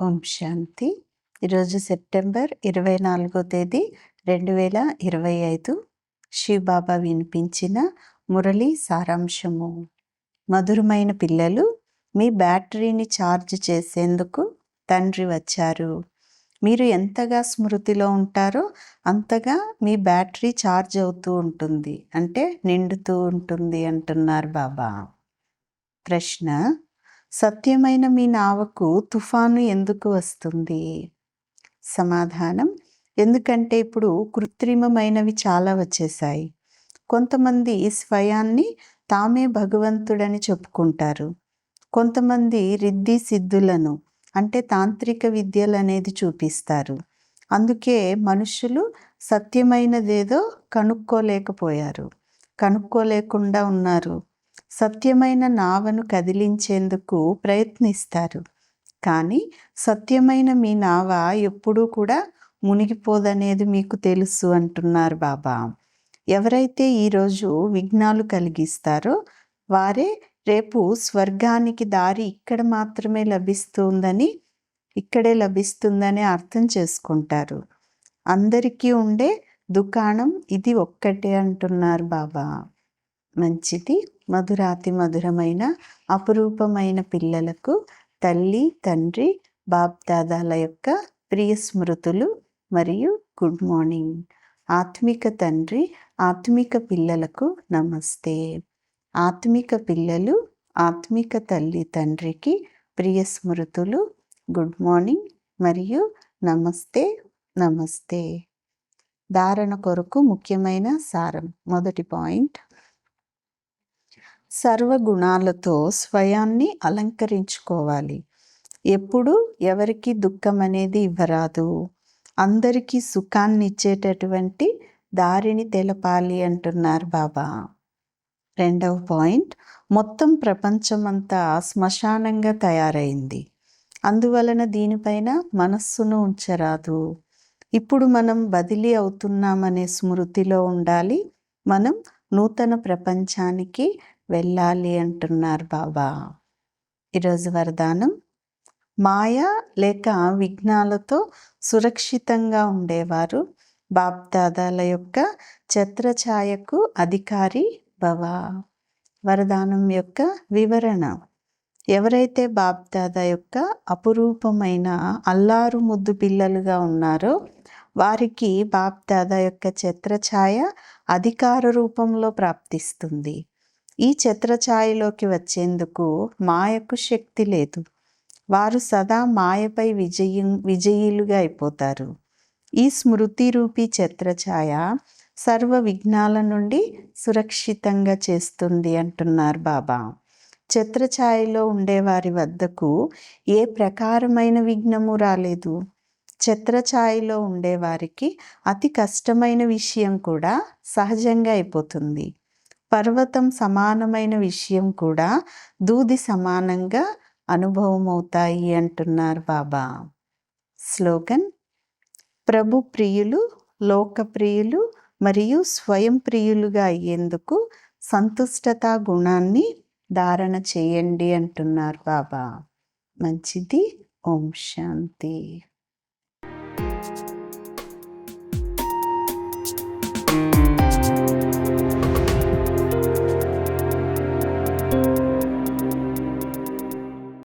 ఓం శాంతి. ఈరోజు సెప్టెంబర్ ఇరవై నాలుగో తేదీ రెండు వేల ఇరవై ఐదు. శివబాబా వినిపించిన మురళి సారాంశము. మధురమైన పిల్లలు మీ బ్యాటరీని ఛార్జ్ చేసేందుకు తండ్రి వచ్చారు. మీరు ఎంతగా స్మృతిలో ఉంటారో అంతగా మీ బ్యాటరీ ఛార్జ్ అవుతూ ఉంటుంది. అంటే నిండుతూ ఉంటుంది అంటున్నారు బాబా. ప్రశ్న సత్యమైన మీ నావకు తుఫాను ఎందుకు వస్తుంది? సమాధానం ఎందుకంటే ఇప్పుడు కృత్రిమమైనవి చాలా వచ్చేసాయి కొంతమంది స్వయాన్ని తామే భగవంతుడని చెప్పుకుంటారు. కొంతమంది రిద్ధి సిద్ధులను అంటే తాంత్రిక విద్యలు అనేది చూపిస్తారు. అందుకే మనుషులు సత్యమైనదేదో కనుక్కోలేకపోయారు. కనుక్కోలేకుండా ఉన్నారు. సత్యమైన నావను కదిలించేందుకు ప్రయత్నిస్తారు. కానీ సత్యమైన మీ నావ ఎప్పుడూ కూడా మునిగిపోదనేది మీకు తెలుసు అంటున్నారు బాబా. ఎవరైతే ఈరోజు విఘ్నాలు కలిగిస్తారో వారే రేపు స్వర్గానికి దారి ఇక్కడ మాత్రమే లభిస్తుందని ఇక్కడే లభిస్తుందని అర్థం చేసుకుంటారు. అందరికీ ఉండే దుకాణం ఇది ఒక్కటే అంటున్నారు బాబా. మంచిది. మధురాతి మధురమైన అపురూపమైన పిల్లలకు తల్లి తండ్రి బాబ్దాదాల యొక్క ప్రియ స్మృతులు మరియు గుడ్ మార్నింగ్. ఆత్మిక తండ్రి ఆత్మిక పిల్లలకు నమస్తే. ఆత్మిక పిల్లలు ఆత్మిక తల్లి తండ్రికి ప్రియ స్మృతులు గుడ్ మార్నింగ్ మరియు నమస్తే నమస్తే. ధారణ కొరకు ముఖ్యమైన సారం మొదటి పాయింట్. సర్వగుణాలతో స్వయాన్ని అలంకరించుకోవాలి. ఎప్పుడు ఎవరికి దుఃఖం అనేది ఇవ్వరాదు. అందరికీ సుఖాన్ని ఇచ్చేటటువంటి దారిని తెలపాలి అంటున్నారు బాబా. రెండవ పాయింట్ మొత్తం ప్రపంచమంతా శ్మశానంగా తయారైంది. అందువలన దీనిపైన మనస్సును ఉంచరాదు. ఇప్పుడు మనం బదిలీ అవుతున్నామనే స్మృతిలో ఉండాలి. మనం నూతన ప్రపంచానికి వెళ్ళాలి అంటున్నారు బాబా. ఈరోజు వరదానం. మాయ లేక విఘ్నాలతో సురక్షితంగా ఉండేవారు. బాప్దాదాల యొక్క ఛత్రఛాయకు అధికారి భవ. వరదానం యొక్క వివరణ. ఎవరైతే బాప్దాదా యొక్క అపురూపమైన అల్లారు ముద్దు పిల్లలుగా ఉన్నారో వారికి బాప్దాదా యొక్క ఛత్రఛాయ అధికార రూపంలో ప్రాప్తిస్తుంది. ఈ ఛత్రఛాయలోకి వచ్చేందుకు మాయకు శక్తి లేదు. వారు సదా మాయపై విజయం విజయులుగా అయిపోతారు. ఈ స్మృతి రూపీ ఛత్రఛాయ సర్వ విఘ్నాల నుండి సురక్షితంగా చేస్తుంది అంటున్నారు బాబా. ఛత్రఛాయలో ఉండేవారి వద్దకు ఏ ప్రకారమైన విఘ్నము రాలేదు. ఛత్రఛాయలో ఉండేవారికి అతి కష్టమైన విషయం కూడా సహజంగా అయిపోతుంది. పర్వతం సమానమైన విషయం కూడా దూది సమానంగా అనుభవం అవుతాయి అంటున్నారు బాబా. స్లోగన్ ప్రభు ప్రియులు లోకప్రియులు మరియు స్వయం ప్రియులుగా అయ్యేందుకు సంతుష్టత గుణాన్ని ధారణ చేయండి అంటున్నారు బాబా. మంచిది. ఓం శాంతి.